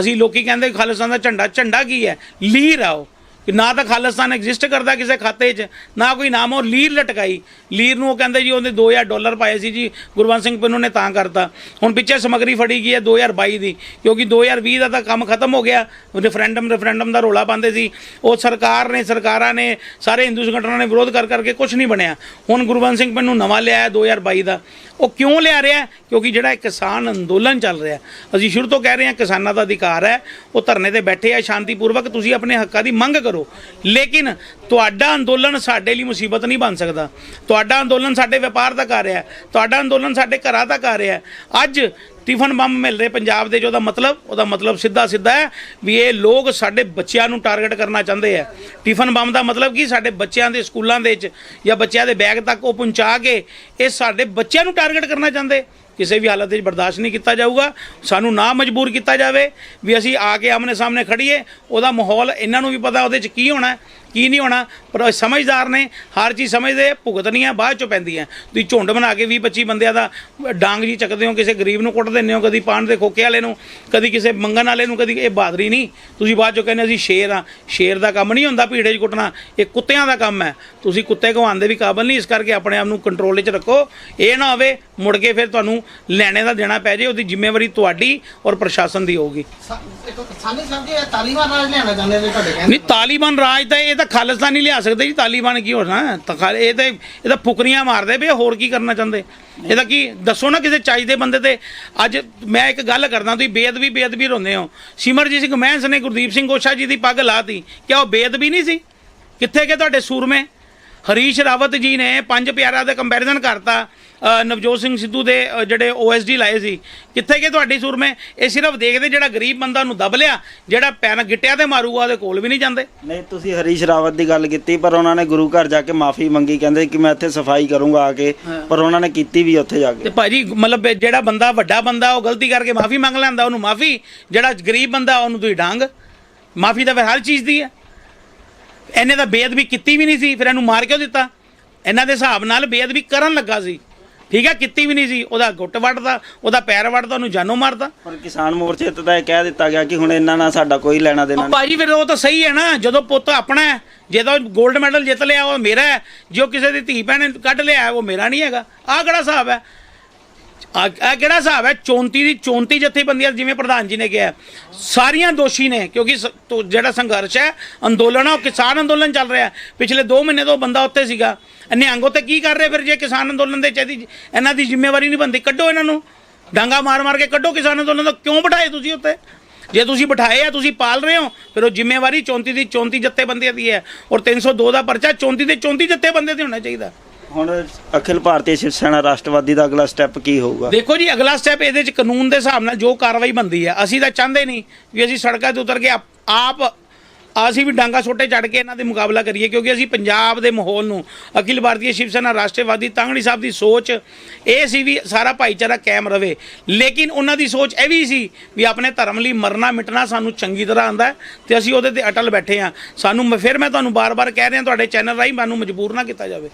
ਅਸੀਂ ਲੋਕੀ ਕਹਿੰਦੇ ਖਾਲਿਸਤਾਨ ਦਾ ਝੰਡਾ ਝੰਡਾ ਕੀ ਹੈ? ਲੀਰ ਆ ਉਹ ਕਿ ਨਾ ਤਾਂ ਖਾਲਿਸਤਾਨ ਐਗਜ਼ਿਸਟ ਕਰਦਾ ਕਿਸੇ ਖਾਤੇ 'ਚ, ਨਾ ਕੋਈ ਨਾਮ, ਉਹ ਲੀਰ ਲਟਕਾਈ। ਲੀਰ ਨੂੰ ਉਹ ਕਹਿੰਦੇ ਜੀ ਉਹਦੇ 2000 ਡਾਲਰ ਪਾਏ ਸੀ ਜੀ ਗੁਰਵੰਤ ਸਿੰਘ ਪਿੰਨੂ ਨੇ ਤਾਂ ਕਰਤਾ। ਹੁਣ ਪਿੱਛੇ ਸਮਗਰੀ ਫੜੀ ਗਈ ਹੈ 2022 ਦੀ, ਕਿਉਂਕਿ 2020 ਦਾ ਤਾਂ ਕੰਮ ਖਤਮ ਹੋ ਗਿਆ। ਰੈਫਰੈਂਡਮ ਰੈਫਰੈਂਡਮ ਦਾ ਰੋਲਾ ਪਾਉਂਦੇ ਸੀ। ਉਹ ਸਰਕਾਰ ਨੇ, ਸਰਕਾਰਾਂ ਨੇ, ਸਾਰੇ ਹਿੰਦੂ ਸੰਗਠਨਾਂ ਨੇ ਵਿਰੋਧ ਕਰ ਕਰਕੇ ਕੁਝ ਨਹੀਂ ਬਣਿਆ। ਹੁਣ ਗੁਰਵੰਤ ਸਿੰਘ ਪੰਨੂ ਨਵਾਂ ਲਿਆ ਹੈ 2022 ਦਾ। ਉਹ ਕਿਉਂ ਲਿਆ ਰਿਹਾ ਕਿਉਂਕਿ ਜਿਹੜਾ ਕਿਸਾਨ ਅੰਦੋਲਨ ਚੱਲ ਰਿਹਾ ਅਸੀਂ ਸ਼ੁਰੂ ਤੋਂ ਕਹਿ ਰਹੇ ਹਾਂ ਕਿਸਾਨਾਂ ਦਾ ਅਧਿਕਾਰ ਹੈ। ਉਹ ਧਰਨੇ ਤੇ ਬੈਠੇ ਆ, ਸ਼ਾਂਤੀਪੂਰਵਕ ਤੁਸੀਂ ਆਪਣੇ ਹੱਕਾਂ ਦੀ ਮੰਗ ਕਰੋ। ਲੇਕਿਨ ਤੁਹਾਡਾ ਅੰਦੋਲਨ ਸਾਡੇ ਲਈ ਮੁਸੀਬਤ ਨਹੀਂ ਬਣ ਸਕਦਾ। ਤੁਹਾਡਾ ਅੰਦੋਲਨ ਸਾਡੇ ਵਪਾਰ ਦਾ ਕਰ ਰਿਹਾ ਤੁਹਾਡਾ ਅੰਦੋਲਨ ਸਾਡੇ ਘਰਾਂ ਦਾ ਕਰ ਰਿਹਾ ਅੱਜ ਟਿਫਨ ਬੰਬ ਮਿਲ ਰਹੇ ਪੰਜਾਬ ਦੇ, ਜੋ ਉਹਦਾ ਮਤਲਬ ਉਹਦਾ ਮਤਲਬ ਸਿੱਧਾ ਸਿੱਧਾ ਹੈ ਵੀ ਇਹ ਲੋਕ ਸਾਡੇ ਬੱਚਿਆਂ ਨੂੰ ਟਾਰਗੇਟ ਕਰਨਾ ਚਾਹੁੰਦੇ ਆ ਟਿਫਨ ਬੰਬ ਦਾ ਮਤਲਬ ਕੀ? ਸਾਡੇ ਬੱਚਿਆਂ ਦੇ ਸਕੂਲਾਂ ਦੇ ਵਿੱਚ ਜਾਂ ਬੱਚਿਆਂ ਦੇ ਬੈਗ ਤੱਕ ਉਹ ਪਹੁੰਚਾ ਕੇ ਇਹ ਸਾਡੇ ਬੱਚਿਆਂ ਨੂੰ ਟਾਰਗੇਟ ਕਰਨਾ ਚਾਹੁੰਦੇ। ਕਿਸੇ ਵੀ ਹਾਲਤ ਵਿੱਚ ਬਰਦਾਸ਼ਤ ਨਹੀਂ ਕੀਤਾ ਜਾਊਗਾ। ਸਾਨੂੰ ਨਾ ਮਜਬੂਰ ਕੀਤਾ ਜਾਵੇ ਵੀ ਅਸੀਂ ਆ ਕੇ ਆਮਨੇ ਸਾਹਮਣੇ ਖੜੀਏ ਉਹਦਾ ਮਾਹੌਲ ਇਹਨਾਂ ਨੂੰ ਵੀ ਪਤਾ ਉਹਦੇ 'ਚ ਕੀ ਹੋਣਾ ਕੀ ਨਹੀਂ ਹੋਣਾ? ਪਰ ਸਮਝਦਾਰ ਨੇ ਹਰ ਚੀਜ਼ ਸਮਝਦੇ ਭੁਗਤਣੀਆਂ ਬਾਅਦ ਚੋਂ ਪੈਂਦੀਆਂ। ਤੁਸੀਂ ਝੁੰਡ ਬਣਾ ਕੇ 20 25 ਬੰਦਿਆਂ ਦਾ ਡਾਂਗ ਜੀ ਚੱਕਦੇ ਹੋ ਕਿਸੇ ਗਰੀਬ ਨੂੰ ਕੁੱਟ ਦਿੰਦੇ ਹੋ ਕਦੀ ਪਾਣ ਦੇ ਖੋਕੇ ਵਾਲੇ ਨੂੰ ਕਦੀ ਕਿਸੇ ਮੰਗਣ ਵਾਲੇ ਨੂੰ ਕਦੀ ਇਹ ਬਹਾਦਰੀ ਨਹੀਂ। ਤੁਸੀਂ ਬਾਅਦ ਚੋਂ ਕਹਿੰਦੇ ਅਸੀਂ ਸ਼ੇਰ ਆ ਸ਼ੇਰ ਦਾ ਕੰਮ ਨਹੀਂ ਹੁੰਦਾ ਭੀੜੇ 'ਚ ਕੁੱਟਣਾ ਇਹ ਕੁੱਤਿਆਂ ਦਾ ਕੰਮ ਹੈ। ਤੁਸੀਂ ਕੁੱਤੇ ਘਵਾਉਣ ਦੇ ਵੀ ਕਾਬਲ ਨਹੀਂ ਇਸ ਕਰਕੇ ਆਪਣੇ ਆਪ ਨੂੰ ਕੰਟਰੋਲ 'ਚ ਰੱਖੋ। ਇਹ ਨਾ ਹੋਵੇ ਮੁੜ ਕੇ ਫਿਰ ਤੁਹਾਨੂੰ ਲੈਣੇ ਦਾ ਦੇਣਾ ਪੈ ਜੇ ਉਹਦੀ ਜ਼ਿੰਮੇਵਾਰੀ ਤੁਹਾਡੀ ਔਰ ਪ੍ਰਸ਼ਾਸਨ ਦੀ ਹੋਊਗੀ। ਸਾਨੇ ਇਹ ਤਾਲੀਬਾਨ ਰਾਜ ਲਿਆਣਾ ਚਾਹੁੰਦੇ ਨੇ ਤੁਹਾਡੇ ਕਹਿੰਦੇ ਨਹੀਂ ਤਾਲੀਬਾਨ ਰਾਜ ਤਾਂ ਇਹ ਤਾਂ ਖਾਲਿਸਤਾਨ ਲਿਆ ਸਕਦੇ ਜੀ, ਤਾਲੀਬਾਨ ਕੀ ਹੋਣਾ ਤਾਂ ਇਹ ਤਾਂ ਇਹ ਤਾਂ ਫੁਕਰੀਆਂ ਮਾਰਦੇ ਵੀ ਹੋਰ ਕੀ ਕਰਨਾ ਚਾਹੁੰਦੇ? ਇਹਦਾ ਕੀ ਦੱਸੋ ਨਾ ਕਿਸੇ ਚਾਹੀਦੇ ਬੰਦੇ ਤੇ। ਅੱਜ ਮੈਂ ਇੱਕ ਗੱਲ ਕਰਦਾ, ਤੁਸੀਂ ਬੇਅਦਬੀ ਬੇਅਦਬੀ ਰੋਂਦੇ ਹੋ। ਸਿਮਰਜੀਤ ਸਿੰਘ ਮਹਿੰਸ ਨੇ ਗੁਰਦੀਪ ਸਿੰਘ ਗੋਸ਼ਾ ਜੀ ਦੀ ਪੱਗ ਲਾਤੀ। ਕਿਆ ਉਹ ਬੇਅਦਬੀ ਨਹੀਂ ਸੀ? ਕਿੱਥੇ ਗਏ ਤੁਹਾਡੇ ਸੂਰਮੇ? ਹਰੀਸ਼ ਰਾਵਤ ਜੀ ਨੇ ਪੰਜ ਪਿਆਰਿਆਂ ਦਾ ਕੰਪੈਰੀਜ਼ਨ ਕਰਤਾ। ਨਵਜੋਤ ਸਿੰਘ ਸਿੱਧੂ ਦੇ ਜਿਹੜੇ ਓਐਸਡੀ ਲਾਏ ਸੀ। ਕਿੱਥੇ ਗਏ ਤੁਹਾਡੀ ਸੂਰਮੇ ਇਹ ਸਿਰਫ ਦੇਖਦੇ ਜਿਹੜਾ ਗਰੀਬ ਬੰਦਾ ਨੂੰ ਦਬ ਲਿਆ ਜਿਹੜਾ ਪੈਨ ਗਿੱਟਿਆ ਤੇ ਮਾਰੂਗਾ ਉਹਦੇ ਕੋਲ ਵੀ ਨਹੀਂ ਜਾਂਦੇ। ਨਹੀਂ ਤੁਸੀਂ ਹਰੀਸ਼ ਰਾਵਤ ਦੀ ਗੱਲ ਕੀਤੀ ਪਰ ਉਹਨਾਂ ਨੇ ਗੁਰੂ ਘਰ ਜਾ ਕੇ ਮਾਫੀ ਮੰਗੀ ਕਹਿੰਦੇ ਕਿ ਮੈਂ ਇੱਥੇ ਸਫ਼ਾਈ ਕਰੂੰਗਾ ਆ ਕੇ ਪਰ ਉਹਨਾਂ ਨੇ ਕੀਤੀ ਵੀ ਉੱਥੇ ਜਾ ਤੇ ਕੇ ਭਾਜੀ ਮਤਲਬ ਜਿਹੜਾ ਬੰਦਾ ਵੱਡਾ ਬੰਦਾ ਉਹ ਗਲਤੀ ਕਰਕੇ ਮਾਫੀ ਮੰਗ ਲੈਂਦਾ ਉਹਨੂੰ ਮਾਫੀ ਜਿਹੜਾ ਗਰੀਬ ਬੰਦਾ ਉਹਨੂੰ ਤੁਸੀਂ ਡਾਂਗ। ਮਾਫੀ ਤਾਂ ਫਿਰ ਹਰ ਚੀਜ਼ ਦੀ ਹੈ। ਇਹਨੇ ਤਾਂ ਬੇਅਦਬੀ ਕੀਤੀ ਵੀ ਨਹੀਂ ਸੀ ਫਿਰ ਇਹਨੂੰ ਮਾਰ ਕਿਉਂ ਦਿੱਤਾ? ਇਹਨਾਂ ਦੇ ਹਿਸਾਬ ਨਾਲ ਬੇਅਦਬੀ ਕਰਨ ਲੱਗਾ ਸੀ। ਠੀਕ ਹੈ ਕੀਤੀ ਵੀ ਨਹੀਂ ਸੀ। ਉਹਦਾ ਗੁੱਟ ਵੱਢਦਾ ਉਹਦਾ ਪੈਰ ਵੱਢਦਾ ਉਹਨੂੰ ਜਾਨੋਂ ਮਾਰਦਾ। ਪਰ ਕਿਸਾਨ ਮੋਰਚੇ ਤੇ ਤਾਂ ਇਹ ਕਹਿ ਦਿੱਤਾ ਗਿਆ ਕਿ ਹੁਣ ਇਹਨਾਂ ਨਾਲ ਸਾਡਾ ਕੋਈ ਲੈਣਾ ਦੇਣਾ ਉਹ ਨਹੀਂ ਭਾਜੀ ਫਿਰ ਉਹ ਤਾਂ ਸਹੀ ਹੈ ਨਾ ਜਦੋਂ ਪੁੱਤ ਆਪਣਾ ਹੈ ਜੇ ਤਾਂ 골ਡ ਮੈਡਲ ਜਿੱਤ ਲਿਆ ਉਹ ਮੇਰਾ ਹੈ। ਜੋ ਕਿਸੇ ਦੀ ਧੀ ਭੈਣ ਨੇ ਕੱਢ ਲਿਆ ਉਹ ਮੇਰਾ ਨਹੀਂ ਹੈਗਾ। ਆਹ ਕਿਹੜਾ ਹਿਸਾਬ ਹੈ? ਆ ਆਹ ਕਿਹੜਾ ਹਿਸਾਬ ਹੈ? 34 ਦੀ 34 ਜਥੇਬੰਦੀਆਂ ਜਿਵੇਂ ਪ੍ਰਧਾਨ ਜੀ ਨੇ ਕਿਹਾ ਸਾਰੀਆਂ ਦੋਸ਼ੀ ਨੇ, ਕਿਉਂਕਿ ਸ- ਤੋ ਜਿਹੜਾ ਸੰਘਰਸ਼ ਹੈ, ਅੰਦੋਲਨ ਹੈ ਉਹ ਕਿਸਾਨ ਅੰਦੋਲਨ ਚੱਲ ਰਿਹਾ ਹੈ। ਪਿਛਲੇ 2 ਮਹੀਨੇ ਤੋਂ ਬੰਦਾ ਉੱਤੇ ਸੀਗਾ। ਨਿਹੰਗ ਉੱਤੇ ਕੀ ਕਰ ਰਹੇ ਫਿਰ ਜੇ ਕਿਸਾਨ ਅੰਦੋਲਨ ਦੇ ਚਾਹੀਦੀ ਇਹਨਾਂ ਦੀ ਜ਼ਿੰਮੇਵਾਰੀ ਨਹੀਂ ਬਣਦੀ? ਕੱਢੋ ਇਹਨਾਂ ਨੂੰ। ਡਾਂਗਾ ਮਾਰ ਮਾਰ ਕੇ ਕੱਢੋ ਕਿਸਾਨ ਅੰਦੋਲਨ ਤੋਂ ਕਿਉਂ ਬਿਠਾਏ ਤੁਸੀਂ ਉੱਤੇ ਜੇ ਤੁਸੀਂ ਬਿਠਾਏ ਆ, ਤੁਸੀਂ ਪਾਲ ਰਹੇ ਹੋ, ਫਿਰ ਉਹ ਜ਼ਿੰਮੇਵਾਰੀ 34 ਦੀ 34 ਜਥੇਬੰਦੀਆਂ ਦੀ ਹੈ। ਔਰ 302 ਦਾ ਪਰਚਾ 34 ਦੇ 34 ਜਥੇਬੰਦੀਆਂ ਤੇ ਹੋਣਾ ਚਾਹੀਦਾ। ਹੁਣ ਅਖਿਲ ਭਾਰਤੀ ਸ਼ਿਵ ਸੈਨਾ ਰਾਸ਼ਟਰਵਾਦੀ ਦਾ ਅਗਲਾ ਸਟੈਪ ਕੀ ਹੋਊਗਾ? ਦੇਖੋ ਜੀ, ਅਗਲਾ ਸਟੈਪ ਇਹਦੇ ਚ ਕਾਨੂੰਨ ਦੇ ਹਿਸਾਬ ਨਾਲ ਜੋ ਕਾਰਵਾਈ ਬੰਦੀ ਹੈ, ਅਸੀਂ ਤਾਂ ਚਾਹੁੰਦੇ ਨਹੀਂ ਵੀ ਅਸੀਂ ਸੜਕਾਂ ਤੇ ਉਤਰ ਕੇ ਆਪ- ਆਪ ਅਸੀਂ ਵੀ ਡਾਂਗਾ ਛੋਟੇ ਚੜ ਕੇ ਇਹਨਾਂ ਦੇ ਮੁਕਾਬਲਾ ਕਰੀਏ, ਕਿਉਂਕਿ ਅਸੀਂ ਪੰਜਾਬ ਦੇ ਮਾਹੌਲ ਨੂੰ, ਅਖਿਲ ਭਾਰਤੀ ਸ਼ਿਵ ਸੈਨਾ ਰਾਸ਼ਟਰਵਾਦੀ ਤਾਂਗੜੀ ਸਾਹਿਬ ਦੀ ਸੋਚ, ਇਹ ਸੀ ਵੀ ਸਾਰਾ ਭਾਈਚਾਰਾ ਕਾਇਮ ਰਵੇ। ਲੇਕਿਨ ਉਹਨਾਂ ਦੀ ਸੋਚ ਇਹ ਵੀ ਸੀ ਵੀ ਆਪਣੇ ਧਰਮ ਲਈ ਮਰਨਾ ਮਿਟਣਾ ਸਾਨੂੰ ਚੰਗੀ ਤਰ੍ਹਾਂ ਆਂਦਾ ਹੈ ਤੇ ਅਸੀਂ ਉਹਦੇ ਤੇ ਅਟਲ ਬੈਠੇ ਹਾਂ। ਸਾਨੂੰ ਮੈਂ- ਫਿਰ ਮੈਂ ਤੁਹਾਨੂੰ ਬਾਰ-ਬਾਰ ਕਹਿ ਰਿਹਾ, ਤੁਹਾਡੇ ਚੈਨਲ ਰਾਹੀਂ ਮੈਨੂੰ ਮਜਬੂਰ ਨਾ ਕੀਤਾ ਜਾਵੇ।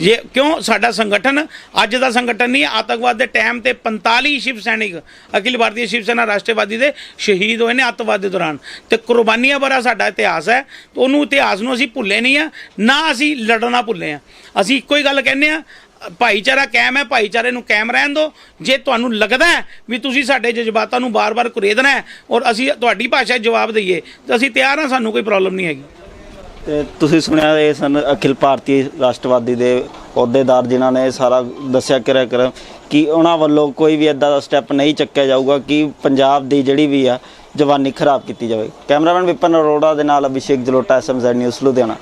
ਜੇ ਕਿਉਂ? ਸਾਡਾ ਸੰਗਠਨ ਅੱਜ ਦਾ ਸੰਗਠਨ ਨਹੀਂ, ਆਤੰਕਵਾਦ ਦੇ ਟਾਈਮ ਤੇ 45 ਸ਼ਿਵ ਸੈਨਿਕ ਅਖਿਲ ਭਾਰਤੀ ਸ਼ਿਵ ਸੈਨਾ ਰਾਸ਼ਟਰਵਾਦੀ ਦੇ ਸ਼ਹੀਦ ਹੋਏ ਨੇ ਅੱਤਵਾਦ ਦੇ ਦੌਰਾਨ। ਤੇ ਕੁਰਬਾਨੀਆਂ ਬੜਾ ਸਾਡਾ ਇਤਿਹਾਸ ਹੈ, ਤੇ ਉਹਨੂੰ ਇਤਿਹਾਸ ਨੂੰ ਅਸੀਂ ਭੁੱਲੇ ਨਹੀਂ ਆ, ਨਾ ਅਸੀਂ ਲੜਨਾ ਭੁੱਲੇ ਆ। ਅਸੀਂ ਇੱਕੋ ਹੀ ਗੱਲ ਕਹਿੰਦੇ ਆ, ਭਾਈਚਾਰਾ ਕਾਇਮ ਹੈ, ਭਾਈਚਾਰੇ ਨੂੰ ਕਾਇਮ ਰਹਿਣ ਦਿਓ। ਜੇ ਤੁਹਾਨੂੰ ਲੱਗਦਾ ਵੀ ਤੁਸੀਂ ਸਾਡੇ ਜਜ਼ਬਾਤਾਂ ਨੂੰ ਬਾਰ-ਬਾਰ ਕੁਰੇਦਣਾ ਹੈ ਔਰ ਅਸੀਂ ਤੁਹਾਡੀ ਭਾਸ਼ਾ ਜਵਾਬ ਦਈਏ, ਤਾਂ ਅਸੀਂ ਤਿਆਰ ਹਾਂ, ਸਾਨੂੰ ਕੋਈ ਪ੍ਰੋਬਲਮ ਨਹੀਂ ਹੈਗੀ। ਤੇ ਤੁਸੀਂ ਸੁਣਿਆ ਇਹ ਸਨ ਅਖਿਲ ਭਾਰਤੀ ਰਾਸ਼ਟਰਵਾਦੀ ਦੇ ਅਹੁਦੇਦਾਰ ਜਿਨ੍ਹਾਂ ਨੇ ਸਾਰਾ ਦੱਸਿਆ ਕਰਿਆ ਕਰ ਕਿ ਉਹਨਾਂ ਵੱਲੋਂ ਕੋਈ ਵੀ ਇਦਾਂ ਦਾ ਸਟੈਪ ਨਹੀਂ ਚੱਕਿਆ ਜਾਊਗਾ ਕਿ ਪੰਜਾਬ ਦੀ ਜਿਹੜੀ ਵੀ ਆ ਜਵਾਨੀ ਖਰਾਬ ਕੀਤੀ ਜਾਵੇ। ਕੈਮਰਾਮੈਨ ਵਿਪਨ ਅਰੋੜਾ ਦੇ ਨਾਲ ਅਭਿਸ਼ੇਕ ਜਲੋਟਾ ਐਸਐਮਜ਼ੈਡ ਨਿਊਜ਼ ਲੁਧਿਆਣਾ।